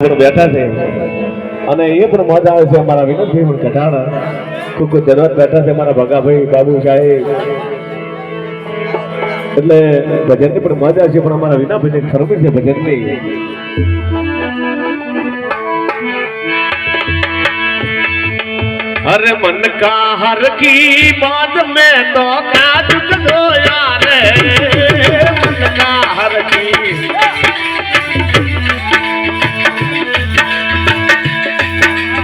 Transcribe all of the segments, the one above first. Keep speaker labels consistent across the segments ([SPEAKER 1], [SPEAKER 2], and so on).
[SPEAKER 1] બેઠા છે. અને એ પણ મજા આવે છે અમારા વિનોદભાઈ પણ કટાણા ખૂબ ખૂબ ધનવત બેઠા છે મારા ભગાભાઈ, બાબુ સાહેબ. એટલે ભજનની પણ મજા છે, પણ અમારા વિનાભાઈ ખરમી છે ભજનની.
[SPEAKER 2] અરે મન કા હર કી બાદ મેં
[SPEAKER 1] તો
[SPEAKER 2] કાજ ગોયા રે. મન કા હર કી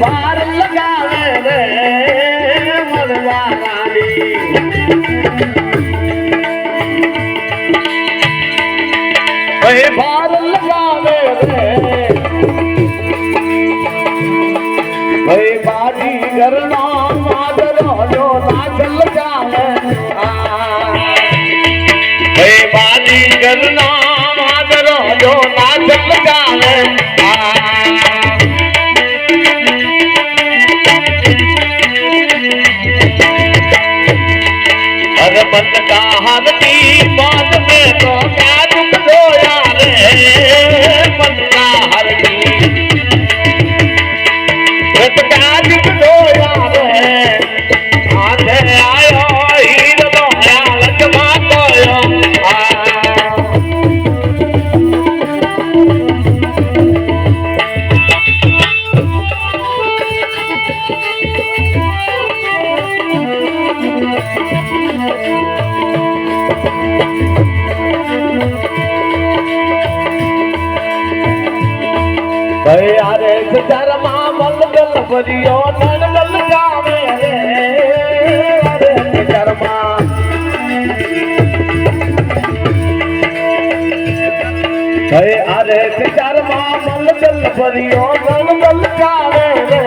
[SPEAKER 2] ભાર લગાવે રે વણદારાની ભાઈ ભાર લગાવે રે. બાજી ઘરનો માદરો જો નાચ લગાવે. બાજી ગરનો માદરો જો નાચ લગાવે. Bye. ભાઈ આરે સચારમાં મલગલ ભર્યો નણગલ ગાવે રે. આરે સચારમાં ભાઈ આરે સચારમાં મલગલ ભર્યો નણગલ ગાવે રે.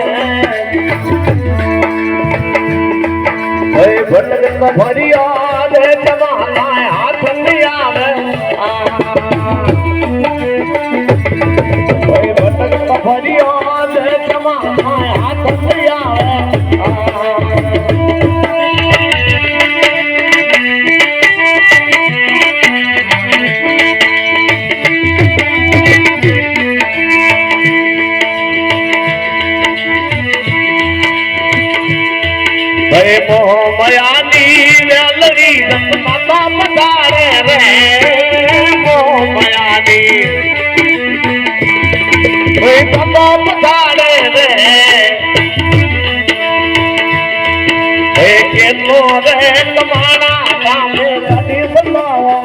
[SPEAKER 2] ભર્યો હે મોહમયાની વેલરી માતા પધારે રે. મોહમયાની હે માતા પધારે રે. હે કેનો રે તમારા ગામે રડી બોલાવા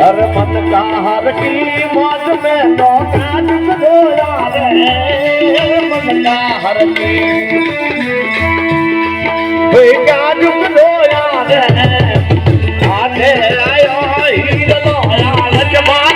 [SPEAKER 2] હર મન કા હર કી મોજ મે તો કાજ બોલા રે. વંદના હરકે ભઈ કાજુ ડોયા રે આધે આયો હીરલો લજમા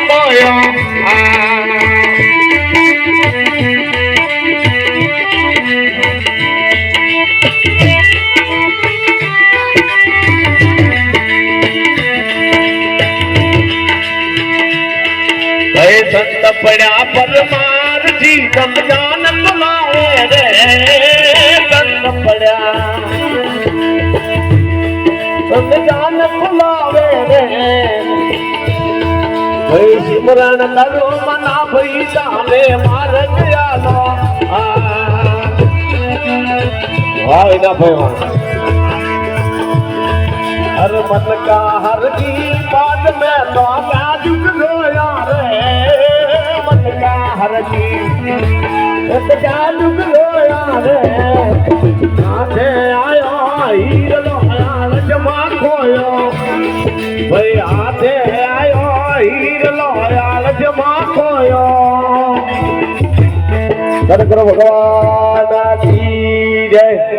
[SPEAKER 2] પડ્યા પરમા જી ગમજાનંદ મારે રે તન પડ્યા.
[SPEAKER 1] ગમજાન ફુલાવે રે. ભઈ સિમરણ કરો મના ભઈ સામે માર દયાલો વાહ, એના ભઈ વાહ હર મન કા હર કી બાદ મેં તો ગાજુ આરતી એક જાદુગ લોયા રે સાથે આયો હીરલો રાજમાં ખોયો ભાઈ હાથે આયો હીરલો રાજમાં ખોયો કર કર ભગવાન કી જય.